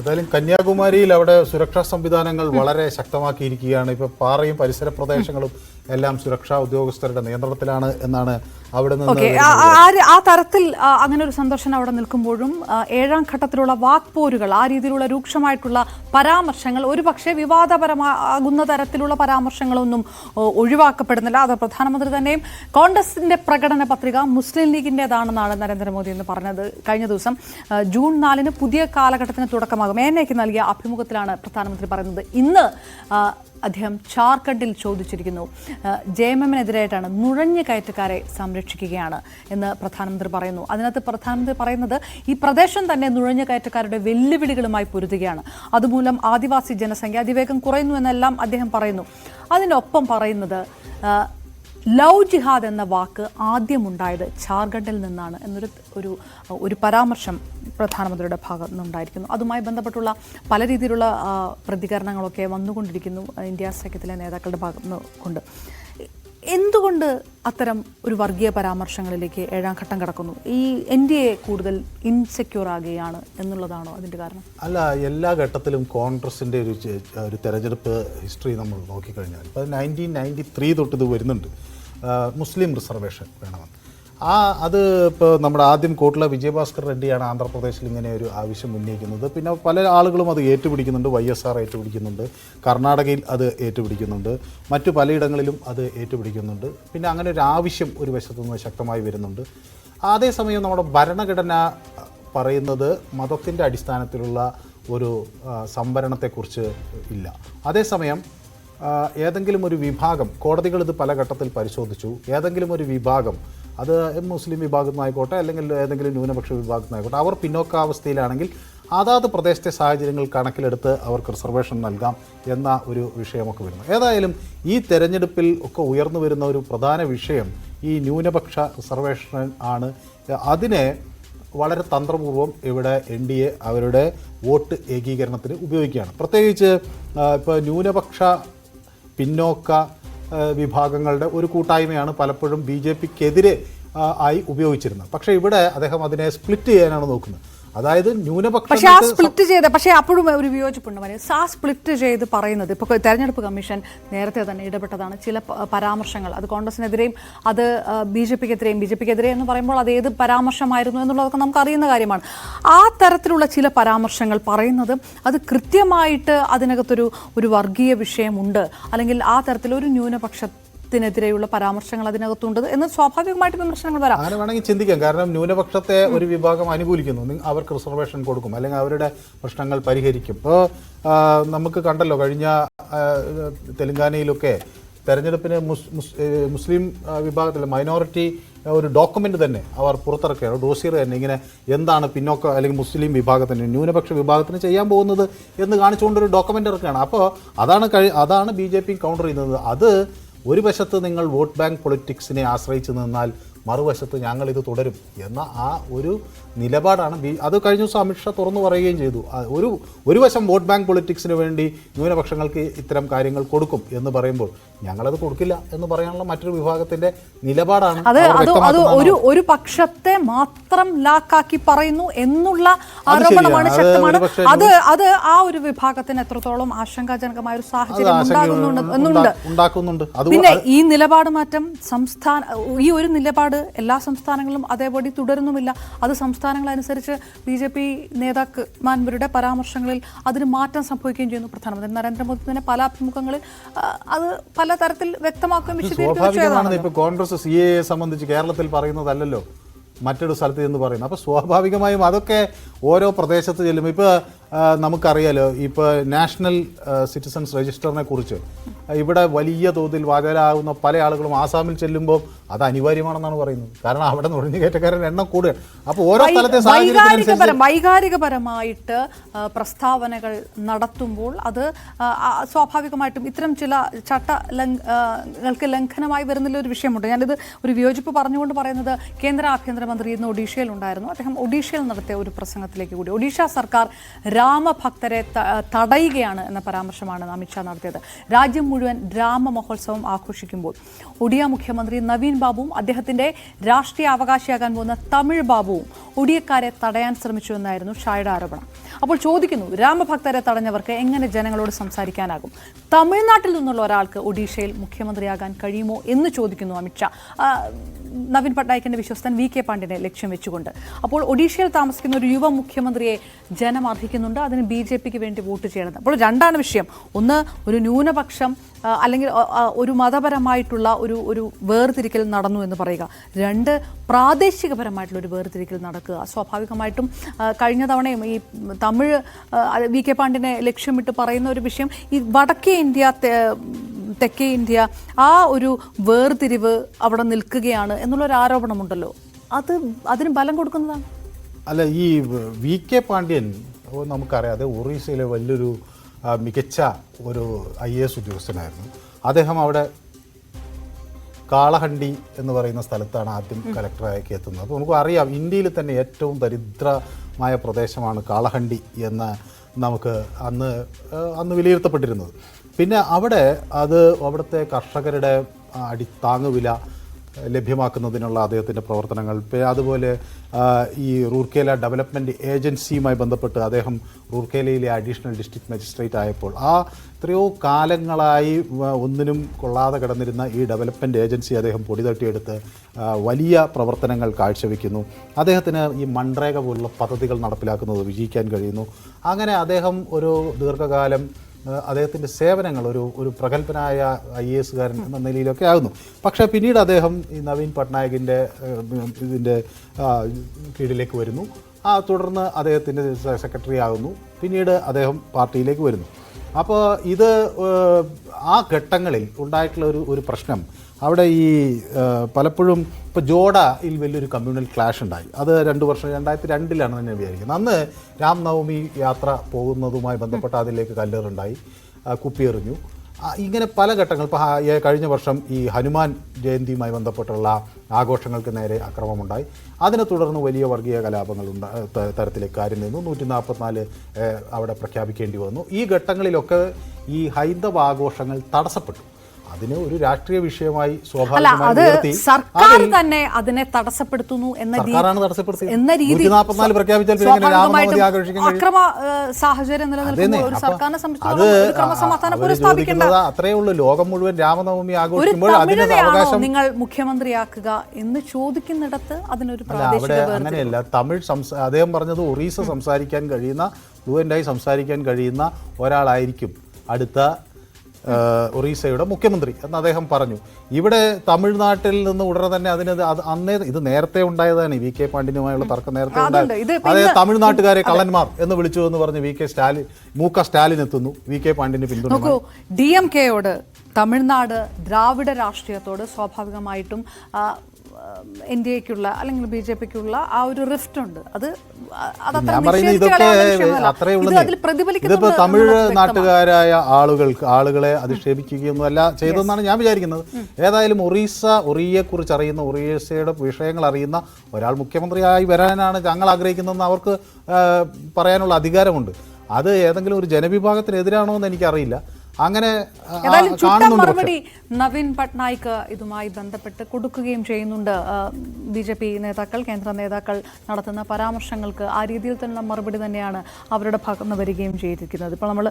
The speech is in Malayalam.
എന്തായാലും കന്യാകുമാരിയിൽ അവിടെ സുരക്ഷാ സംവിധാനങ്ങൾ വളരെ ശക്തമാക്കിയിരിക്കുകയാണ്. ഇപ്പൊ പാറയും പരിസര പ്രദേശങ്ങളും എല്ലാം സുരക്ഷാ ഉദ്യോഗസ്ഥരുടെ നിയന്ത്രണത്തിലാണ് എന്നാണ് അവിടെ നിന്ന് ആ തരത്തിൽ അങ്ങനെ ഒരു സന്ദർശനം അവിടെ നിൽക്കുമ്പോഴും ഏഴാം ഘട്ടത്തിലുള്ള വാക്പോരുകൾ ആ രീതിയിലുള്ള രൂക്ഷമായിട്ടുള്ള പരാമർശങ്ങൾ ഒരുപക്ഷെ വിവാദപരമാകുന്ന തരത്തിലുള്ള പരാമർശങ്ങളൊന്നും ഒഴിവാക്കപ്പെടുന്നില്ല. അത് പ്രധാനമന്ത്രി തന്നെയും കോൺഗ്രസിന്റെ പ്രകടന പത്രിക മുസ്ലിം ലീഗിന്റേതാണെന്നാണ് നരേന്ദ്രമോദി എന്ന് പറഞ്ഞത്. കഴിഞ്ഞ ദിവസം ജൂൺ നാലിന് പുതിയ കാലഘട്ടത്തിന് തുടക്കമാകും. എന്നെയൊക്കെ നൽകിയ അഭിമുഖത്തിലാണ് പ്രധാനമന്ത്രി പറയുന്നത്. ഇന്ന് അദ്ദേഹം ജാർഖണ്ഡിൽ ചോദിച്ചിരിക്കുന്നു. ജെ എം എമ്മിനെതിരായിട്ടാണ് നുഴഞ്ഞു കയറ്റക്കാരെ സംരക്ഷിക്കുകയാണ് എന്ന് പ്രധാനമന്ത്രി പറയുന്നു. അതിനകത്ത് പ്രധാനമന്ത്രി പറയുന്നത് ഈ പ്രദേശം തന്നെ നുഴഞ്ഞു കയറ്റക്കാരുടെ വെല്ലുവിളികളുമായി പൊരുതുകയാണ്. അതുമൂലം ആദിവാസി ജനസംഖ്യ അതിവേഗം കുറയുന്നു എന്നെല്ലാം അദ്ദേഹം പറയുന്നു. അതിനൊപ്പം പറയുന്നത് ലവ് ജിഹാദ് എന്ന വാക്ക് ആദ്യമുണ്ടായത് ഝാർഖണ്ഡിൽ നിന്നാണ് എന്നൊരു ഒരു ഒരു പരാമർശം പ്രധാനമന്ത്രിയുടെ ഭാഗത്തു നിന്നുണ്ടായിരിക്കുന്നു അതുമായി ബന്ധപ്പെട്ടുള്ള പല രീതിയിലുള്ള പ്രതികരണങ്ങളൊക്കെ വന്നുകൊണ്ടിരിക്കുന്നു ഇന്ത്യ സഖ്യത്തിലെ നേതാക്കളുടെ ഭാഗത്തു കൊണ്ട് എന്തുകൊണ്ട് അത്തരം ഒരു വർഗീയ പരാമർശങ്ങളിലേക്ക് ഏഴാം ഘട്ടം കടക്കുന്നു? ഈ എൻ ഡി എ കൂടുതൽ ഇൻസെക്യൂർ ആകുകയാണ് എന്നുള്ളതാണോ അതിന്റെ കാരണം? അല്ല എല്ലാ ഘട്ടത്തിലും കോൺഗ്രസിന്റെ ഒരു ഒരു തെരഞ്ഞെടുപ്പ് ഹിസ്റ്ററി നമ്മൾ നോക്കിക്കഴിഞ്ഞാൽ ഇപ്പോൾ നയന്റീൻ നയന്റി ത്രീ തൊട്ട് ഇത് വരുന്നുണ്ട് മുസ്ലിം റിസർവേഷൻ വേണമെന്ന്. ആ അത് ഇപ്പോൾ നമ്മുടെ ആദ്യം കോട്ടിലെ വിജയഭാസ്കർ റെഡ്ഡിയാണ് ആന്ധ്രാപ്രദേശിൽ ഇങ്ങനെ ഒരു ആവശ്യം ഉന്നയിക്കുന്നത്. പിന്നെ പല ആളുകളും അത് ഏറ്റുപിടിക്കുന്നുണ്ട് വൈ എസ് ആർ ഏറ്റുപിടിക്കുന്നുണ്ട് കർണാടകയിൽ അത് ഏറ്റുപിടിക്കുന്നുണ്ട് മറ്റു പലയിടങ്ങളിലും അത് ഏറ്റുപിടിക്കുന്നുണ്ട്. പിന്നെ അങ്ങനെ ഒരു ആവശ്യം ഒരു വശത്തു നിന്ന് ശക്തമായി വരുന്നുണ്ട്. അതേസമയം നമ്മുടെ ഭരണഘടന പറയുന്നത് മതത്തിന്റെ അടിസ്ഥാനത്തിലുള്ള ഒരു സംവരണത്തെക്കുറിച്ച് ഇല്ല. അതേസമയം ഏതെങ്കിലും ഒരു വിഭാഗം കോടതികൾ ഇത് പല ഘട്ടത്തിൽ പരിശോധിച്ചു. ഏതെങ്കിലും ഒരു വിഭാഗം അത് മുസ്ലിം വിഭാഗത്തിൽ അല്ലെങ്കിൽ ഏതെങ്കിലും ന്യൂനപക്ഷ വിഭാഗത്തിൽ നിന്നായിക്കോട്ടെ അവർ പിന്നോക്കാവസ്ഥയിലാണെങ്കിൽ അതാത് പ്രദേശത്തെ സാഹചര്യങ്ങൾ കണക്കിലെടുത്ത് അവർക്ക് റിസർവേഷൻ നൽകാം എന്ന ഒരു വിഷയമൊക്കെ വരുന്നു. ഏതായാലും ഈ തെരഞ്ഞെടുപ്പിൽ ഒക്കെ ഉയർന്നു വരുന്ന ഒരു പ്രധാന വിഷയം ഈ ന്യൂനപക്ഷ റിസർവേഷൻ ആണ്. അതിനെ വളരെ തന്ത്രപൂർവം ഇവിടെ എൻ ഡി എ അവരുടെ വോട്ട് ഏകീകരണത്തിന് ഉപയോഗിക്കുകയാണ്. പ്രത്യേകിച്ച് ഇപ്പോൾ ന്യൂനപക്ഷ പിന്നോക്ക വിഭാഗങ്ങളുടെ ഒരു കൂട്ടായ്മയാണ് പലപ്പോഴും ബി ജെ പിക്കെതിരെ ആയി ഉപയോഗിച്ചിരുന്നത്. പക്ഷേ ഇവിടെ അദ്ദേഹം അതിനെ സ്പ്ലിറ്റ് ചെയ്യാനാണ് നോക്കുന്നത്. അതായത് ന്യൂനപക്ഷം പക്ഷേ ആ സ്പ്ലിറ്റ് ചെയ്ത് പക്ഷേ അപ്പോഴും ഒരു വിയോജിപ്പുണ്ട് മനെ ആ സ്പ്ലിറ്റ് ചെയ്ത് പറയുന്നത് ഇപ്പോൾ തെരഞ്ഞെടുപ്പ് കമ്മീഷൻ നേരത്തെ തന്നെ ഇടപെട്ടതാണ്. ചില പരാമർശങ്ങൾ. അത് കോൺഗ്രസിനെതിരെയും അത് ബി ജെ പിക്കെതിരെയും ബി ജെ പിക്കെതിരെയും എന്ന് പറയുമ്പോൾ അത് ഏത് പരാമർശമായിരുന്നു എന്നുള്ളതൊക്കെ നമുക്ക് അറിയുന്ന കാര്യമാണ്. ആ തരത്തിലുള്ള ചില പരാമർശങ്ങൾ പറയുന്നത് അത് കൃത്യമായിട്ട് അതിനകത്തൊരു ഒരു വർഗീയ വിഷയമുണ്ട്. അല്ലെങ്കിൽ ആ തരത്തിലൊരു ന്യൂനപക്ഷത്തിനെതിരെയുള്ള പരാമർശങ്ങൾ അതിനകത്തുണ്ട് എന്ന് സ്വാഭാവികമായിട്ട് വിമർശനങ്ങൾ വരാം. അങ്ങനെ വേണമെങ്കിൽ ചിന്തിക്കാം. കാരണം ന്യൂനപക്ഷത്തെ ഒരു വിഭാഗം അനുകൂലിക്കുന്നു. അവർക്ക് റിസർവേഷൻ കൊടുക്കും. അല്ലെങ്കിൽ അവരുടെ പ്രശ്നങ്ങൾ പരിഹരിക്കും. ഇപ്പോൾ നമുക്ക് കണ്ടല്ലോ കഴിഞ്ഞ തെലങ്കാനയിലൊക്കെ തെരഞ്ഞെടുപ്പിന് മുസ്ലിം വിഭാഗത്തിൽ മൈനോറിറ്റി ഒരു ഡോക്യുമെന്റ് തന്നെ അവർ പുറത്തിറക്കുകയാണ്. ഡോസിയർ തന്നെ ഇങ്ങനെ എന്താണ് പിന്നോക്ക അല്ലെങ്കിൽ മുസ്ലിം വിഭാഗത്തിന് ന്യൂനപക്ഷ വിഭാഗത്തിന് ചെയ്യാൻ പോകുന്നത് എന്ന് കാണിച്ചുകൊണ്ട് ഒരു ഡോക്യുമെന്റ് ഇറക്കുകയാണ്. അപ്പോൾ അതാണ് കഴി അതാണ് ബി ജെ പി കൗണ്ടർ ചെയ്യുന്നത്. അത് ഒരു വശത്ത് നിങ്ങൾ വോട്ട് ബാങ്ക് പൊളിറ്റിക്സിനെ ആശ്രയിച്ചു നിന്നാൽ മറുവശത്ത് ഞങ്ങൾ ഇത് തുടരും എന്ന ആ ഒരു നിലപാടാണ് ബി അത് കഴിഞ്ഞ ദിവസം അമിത്ഷാ തുറന്നു പറയുകയും ചെയ്തു. ഒരു ഒരു വശം വോട്ട് ബാങ്ക് പൊളിറ്റിക്സിന് വേണ്ടി ന്യൂനപക്ഷങ്ങൾക്ക് ഇത്തരം കാര്യങ്ങൾ കൊടുക്കും എന്ന് പറയുമ്പോൾ ഞങ്ങളത് കൊടുക്കില്ല എന്ന് പറയാനുള്ള മറ്റൊരു വിഭാഗത്തിന്റെ നിലപാടാണ് അത് അത് ഒരു ഒരു പക്ഷത്തെ മാത്രം ലാക്കാക്കി പറയുന്നു എന്നുള്ള ആരോപണമാണ് ശക്തമാണ്. അത് അത് ആ ഒരു വിഭാഗത്തിന് എത്രത്തോളം ആശങ്കാജനകമായ ഒരു സാഹചര്യം ഉണ്ടാകുന്നുണ്ട് എന്നുണ്ട്. പിന്നെ ഈ നിലപാട് മാറ്റം സംസ്ഥാന ഈ ഒരു നിലപാട് എല്ലാ സംസ്ഥാനങ്ങളിലും അതേപടി തുടരുന്നുമില്ല. അത് സംസ്ഥാനങ്ങളനുസരിച്ച് ബി ജെ പി നേതാക്കന്മാരുടെ പരാമർശങ്ങളിൽ അതിന് മാറ്റം സംഭവിക്കുകയും ചെയ്യുന്നു പ്രധാനമന്ത്രി. നരേന്ദ്രമോദി തന്നെ പല അഭിമുഖങ്ങളിൽ അത് പലതരത്തിൽ വ്യക്തമാക്കുകയും വിശദീകരിക്കുകയും കോൺഗ്രസ് സി എ സംബന്ധിച്ച് കേരളത്തിൽ പറയുന്നതല്ലല്ലോ. മറ്റൊരു സ്ഥലത്ത് എന്ന് പറയുന്നത് അപ്പോൾ സ്വാഭാവികമായും അതൊക്കെ ഓരോ പ്രദേശത്ത് ചെല്ലുമ്പോൾ ഇപ്പോൾ നമുക്കറിയാലോ ഇപ്പോൾ നാഷണൽ സിറ്റിസൺസ് രജിസ്റ്ററിനെ കുറിച്ച്. ഇവിടെ വലിയ തോതിൽ വാചകരാകുന്ന പല ആളുകളും ആസാമിൽ ചെല്ലുമ്പോൾ അത് അനിവാര്യമാണെന്നാണ് പറയുന്നത്. കാരണം അവിടെ നുഴഞ്ഞുകയറ്റക്കാരുടെ എണ്ണം കൂടുകയാണ് അപ്പോൾ ഓരോ സ്ഥലത്തെ വൈകാരികപരമായിട്ട് പ്രസ്താവനകൾ നടത്തുമ്പോൾ അത് സ്വാഭാവികമായിട്ടും ഇത്തരം ചില ചട്ട ലംഘ- ലംഘനമായി വരുന്നില്ല ഒരു വിഷയമുണ്ട്. ഞാനിത് ഒരു വിയോജിപ്പ് പറഞ്ഞുകൊണ്ട് പറയുന്നത് കേന്ദ്ര ആഭ്യന്തരമന്ത്രി ഇന്ന് ഒഡീഷയിൽ ഉണ്ടായിരുന്നു അദ്ദേഹം ഒഡീഷയിൽ നടത്തിയ ഒരു പ്രസംഗത്തിലേക്ക് കൂടി. ഒഡീഷ സർക്കാർ രാമഭക്തരെ തടയുകയാണ് എന്ന പരാമർശമാണ് അമിത്ഷാ നടത്തിയത്. രാജ്യം മുഴുവൻ രാമ മഹോത്സവം ആഘോഷിക്കുമ്പോൾ ഒഡിയ മുഖ്യമന്ത്രി നവീൻ ബാബുവും അദ്ദേഹത്തിന്റെ രാഷ്ട്രീയ അവകാശിയാകാൻ പോകുന്ന തമിഴ് ബാബുവും ഒഡിയക്കാരെ തടയാൻ ശ്രമിച്ചു എന്നായിരുന്നു ഷായുടെ ആരോപണം. അപ്പോൾ ചോദിക്കുന്നു രാമഭക്തരെ തടഞ്ഞവർക്ക് എങ്ങനെ ജനങ്ങളോട് സംസാരിക്കാനാകും? തമിഴ്നാട്ടിൽ നിന്നുള്ള ഒരാൾക്ക് ഒഡീഷയിൽ മുഖ്യമന്ത്രിയാകാൻ കഴിയുമോ എന്ന് ചോദിക്കുന്നു അമിത്ഷാ. നവീൻ പട്നായിക്കിന്റെ വിശ്വസ്തൻ വി കെ പാണ്ഡ്യനെ ലക്ഷ്യം വെച്ചുകൊണ്ട്. അപ്പോൾ ഒഡീഷയിൽ താമസിക്കുന്ന ഒരു യുവ മുഖ്യമന്ത്രിയെ ജനം അർഹിക്കുന്നുണ്ട് അതിന് ബി ജെ പിക്ക് വേണ്ടി വോട്ട് ചെയ്യണം. അപ്പോൾ രണ്ടാണ് വിഷയം. ഒന്ന് ഒരു ന്യൂനപക്ഷം അല്ലെങ്കിൽ ഒരു മതപരമായിട്ടുള്ള ഒരു ഒരു വേർതിരിക്കൽ നടന്നു എന്ന് പറയുക. രണ്ട് പ്രാദേശികപരമായിട്ടുള്ള ഒരു വേർതിരിക്കൽ നടക്കുക. സ്വാഭാവികമായിട്ടും കഴിഞ്ഞ തവണയും ഈ തമിഴ് വി കെ പാണ്ഡ്യനെ ലക്ഷ്യമിട്ട് പറയുന്ന ഒരു വിഷയം. ഈ വടക്കേ ഇന്ത്യ തെക്കേ ഇന്ത്യ ആ ഒരു വേർതിരിവ് അവിടെ നിൽക്കുകയാണ് എന്നുള്ളൊരു ആരോപണമുണ്ടല്ലോ. അത് അതിന് ബലം കൊടുക്കുന്നതാണ്. അല്ല ഈ വി കെ പാണ്ഡ്യൻ നമുക്കറിയാം അത് ഒറീസയിലെ വലിയൊരു മികച്ച ഒരു ഐ എ എസ് ഉദ്യോഗസ്ഥനായിരുന്നു. അദ്ദേഹം അവിടെ കാളഹണ്ടി എന്ന് പറയുന്ന സ്ഥലത്താണ് ആദ്യം കലക്ടറായി എത്തുന്നത്. അപ്പോൾ നമുക്ക് അറിയാം ഇന്ത്യയിൽ തന്നെ ഏറ്റവും ദരിദ്രമായ പ്രദേശമാണ് കാളഹണ്ടി എന്ന് നമുക്ക് അന്ന് അന്ന് വിലയിരുത്തപ്പെട്ടിരുന്നത്. പിന്നെ അവിടെ അത് അവിടുത്തെ കർഷകരുടെ അടി താങ്ങുവില ലഭ്യമാക്കുന്നതിനുള്ള അദ്ദേഹത്തിന്റെ പ്രവർത്തനങ്ങൾ. അതുപോലെ ഈ റൂർക്കേല ഡെവലപ്മെന്റ് ഏജൻസിയുമായി ബന്ധപ്പെട്ട് അദ്ദേഹം റൂർക്കേലയിലെ അഡീഷണൽ ഡിസ്ട്രിക്ട് മജിസ്ട്രേറ്റ് ആയപ്പോൾ ആ എത്രയോ കാലങ്ങളായി ഒന്നിനും കൊള്ളാതെ കിടന്നിരുന്ന ഈ ഡെവലപ്മെന്റ് ഏജൻസി അദ്ദേഹം പൊടി തട്ടിയെടുത്ത് വലിയ പ്രവർത്തനങ്ങൾ കാഴ്ചവെക്കുന്നു. അദ്ദേഹത്തിന് ഈ മൺരേഖ പോലുള്ള പദ്ധതികൾ നടപ്പിലാക്കുന്നത് വിജയിക്കാൻ കഴിയുന്നു. അങ്ങനെ അദ്ദേഹം ഒരു ദീർഘകാലം അദ്ദേഹത്തിന്റെ സേവനങ്ങൾ ഒരു ഒരു പ്രഗത്ഭനായ ഐ എ എസുകാരൻ എന്ന നിലയിലൊക്കെ ആകുന്നു. പക്ഷേ പിന്നീട് അദ്ദേഹം ഈ നവീൻ പട്നായകിന്റെ ഇതിന്റെ കീഴിലേക്ക് വരുന്നു. ആ തുടർന്ന് അദ്ദേഹത്തിന്റെ സെക്രട്ടറി ആകുന്നു. പിന്നീട് അദ്ദേഹം പാർട്ടിയിലേക്ക് വരുന്നു. അപ്പോൾ ഇത് ആ ഘട്ടങ്ങളിൽ ഉണ്ടായിട്ടുള്ള ഒരു ഒരു പ്രശ്നം അവിടെ ഈ പലപ്പോഴും ഇപ്പോൾ ജോഡയിൽ വലിയൊരു കമ്മ്യൂണൽ ക്ലാഷ് ഉണ്ടായി. അത് രണ്ട് വർഷം രണ്ടായിരത്തി രണ്ടിലാണ് തന്നെ വിചാരിക്കുന്നത്. അന്ന് രാംനവമി യാത്ര പോകുന്നതുമായി ബന്ധപ്പെട്ട അതിലേക്ക് കല്ലേറുണ്ടായി. കുപ്പിയെറിഞ്ഞു. ഇങ്ങനെ പല ഘട്ടങ്ങൾ ഇപ്പോൾ കഴിഞ്ഞ വർഷം ഈ ഹനുമാൻ ജയന്തിയുമായി ബന്ധപ്പെട്ടുള്ള ആഘോഷങ്ങൾക്ക് നേരെ അക്രമമുണ്ടായി. അതിനെ തുടർന്ന് വലിയ വർഗീയ കലാപങ്ങൾ ഉണ്ട തരത്തിലേക്ക് കാര്യം നിന്നു. നൂറ്റി നാൽപ്പത്തിനാല് അവിടെ പ്രഖ്യാപിക്കേണ്ടി വന്നു. ഈ ഘട്ടങ്ങളിലൊക്കെ ഈ ഹൈന്ദവ ആഘോഷങ്ങൾ തടസ്സപ്പെട്ടു. അതിന് ഒരു രാഷ്ട്രീയ വിഷയമായി സ്വാഭാവികമായി സർക്കാർ തന്നെ അതിനെ തടസ്സപ്പെടുത്തുന്നു എന്ന. എന്ന രീതി 144 പ്രഖ്യാപിച്ചാൽ പിന്നെ എങ്ങനെ സ്വാഭാവികമായിട്ടും രാമനവമി ആഘോഷിക്കാൻ കഴിയും? അക്രമ സാഹചര്യം അതേന്നെ. നിലനിൽക്കുമ്പോൾ ഒരു അപ്പൊ സർക്കാരിനെ അത് സംബന്ധിച്ചിടത്തോളം ഒരു ക്രമസമാധാനം അവർ പുനഃസ്ഥാപിക്കേണ്ട ചോദിക്കുന്നത് അത്രയേ ഉള്ളൂ ലോകം മുഴുവൻ രാമനവമി ആഘോഷിക്കുമ്പോൾ നിങ്ങൾ മുഖ്യമന്ത്രിയാക്കുക എന്ന് ചോദിക്കുന്നിടത്ത് അതിനൊരു അവിടെ അങ്ങനെയല്ല തമിഴ് സംസാ അദ്ദേഹം പറഞ്ഞത് ഒറീസ സംസാരിക്കാൻ കഴിയുന്ന ഫ്ലുവന്റായി സംസാരിക്കാൻ കഴിയുന്ന ഒരാളായിരിക്കും അടുത്ത ഒറീസയുടെ മുഖ്യമന്ത്രി എന്ന് അദ്ദേഹം പറഞ്ഞു. ഇവിടെ തമിഴ്നാട്ടിൽ നിന്ന് ഉടനെ തന്നെ അതിന് അത് അന്നേ ഇത് നേരത്തെ ഉണ്ടായതാണ്. വി കെ പാണ്ഡ്യനുമായുള്ള തർക്കം നേരത്തെ. ഉണ്ടായത് തമിഴ്നാട്ടുകാരെ കള്ളന്മാർ എന്ന് വിളിച്ചു എന്ന് പറഞ്ഞ് വി കെ സ്റ്റാലിൻ മൂക്ക സ്റ്റാലിൻ എത്തുന്നു. വി കെ പാണ്ഡ്യന് പിന്തുണ ഡി എം കെയോട് തമിഴ്നാട് ദ്രാവിഡ രാഷ്ട്രീയത്തോട് സ്വാഭാവികമായിട്ടും എൻ ഡി എക്കുള്ള അല്ലെങ്കിൽ ബി ജെ പിക്കുള്ള ആ ഒരു റിഫ്റ്റ് ഉണ്ട്. അത് ഇതിപ്പോ തമിഴ് നാട്ടുകാരായ ആളുകൾക്ക് ആളുകളെ അധിക്ഷേപിക്കുകയൊന്നും അല്ല ചെയ്തെന്നാണ് ഞാൻ വിചാരിക്കുന്നത്. ഏതായാലും ഒറീസ ഒറിയെ കുറിച്ച് അറിയുന്ന ഒറീസയുടെ വിഷയങ്ങൾ അറിയുന്ന ഒരാൾ മുഖ്യമന്ത്രിയായി വരാനാണ് ഞങ്ങൾ ആഗ്രഹിക്കുന്നതെന്ന് അവർക്ക് പറയാനുള്ള അധികാരമുണ്ട്. അത് ഏതെങ്കിലും ഒരു ജനവിഭാഗത്തിനെതിരാണോ എന്ന് എനിക്കറിയില്ല. അങ്ങനെ മറുപടി നവീൻ പട്നായിക് ഇതുമായി ബന്ധപ്പെട്ട് കൊടുക്കുകയും ചെയ്യുന്നുണ്ട്. ബി ജെ പി നേതാക്കൾ കേന്ദ്ര നേതാക്കൾ നടത്തുന്ന പരാമർശങ്ങൾക്ക് ആ രീതിയിൽ തന്നെ മറുപടി തന്നെയാണ് അവരുടെ ഭാഗത്ത് നിന്ന് വരികയും ചെയ്തിരിക്കുന്നത്. ഇപ്പോൾ നമ്മൾ